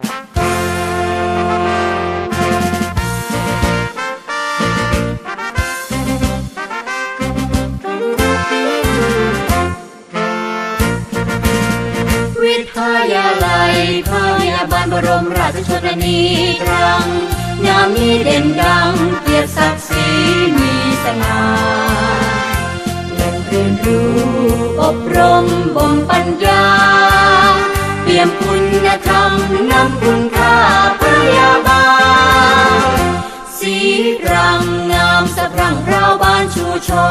วิทยาลัยพยาบาลบรมราชชนนีตรังยามนี้เด่นดังเกียรติศักดิ์ศรีมีสง่าแหล่งเรียนรู้อบรมบ่มปัญญา ยมคุณธรรมนำคุณค่าพยาบาลสีรังงามสะพรั่งพราวบานชูชอ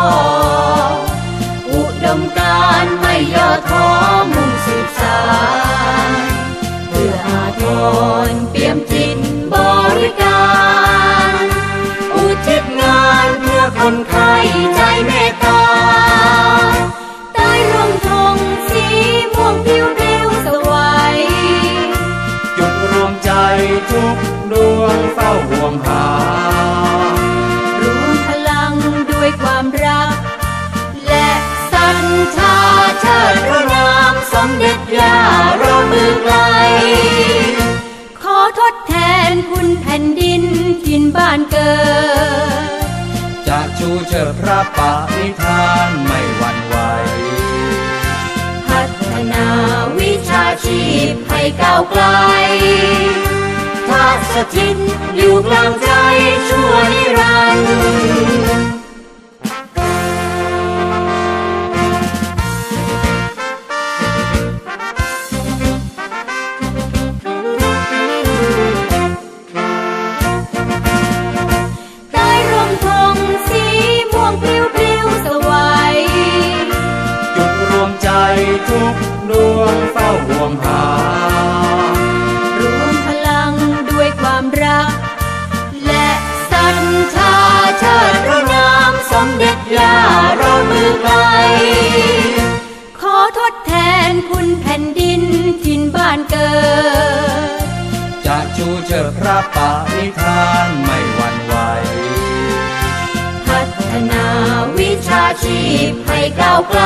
อุดมการไม่ย่อท้อมุ่งสืบสานเพื่ออาทร ชิดพระนามสมเด็จย่าเรามือไกล ขอทดแทนคุณแผ่นดินทินบ้านเกิด จะชูเชิดพระปณิธานไม่หวั่นไหว พัฒนาวิชาชีพให้ก้าวไกลถ้าสถิตอยู่กลางใจชั่วนิรันดร์ มเด็จย่าเรามือไกล ขอทดแทนคุณแผ่นดินทินบ้านเกิด จะชูเชิดพระปณิธานไม่หวั่นไหว พัฒนาวิชาชีพให้ก้าวไกล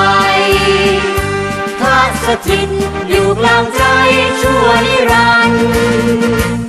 ถ้าสถิตอยู่กลางใจชั่วนิรันดร์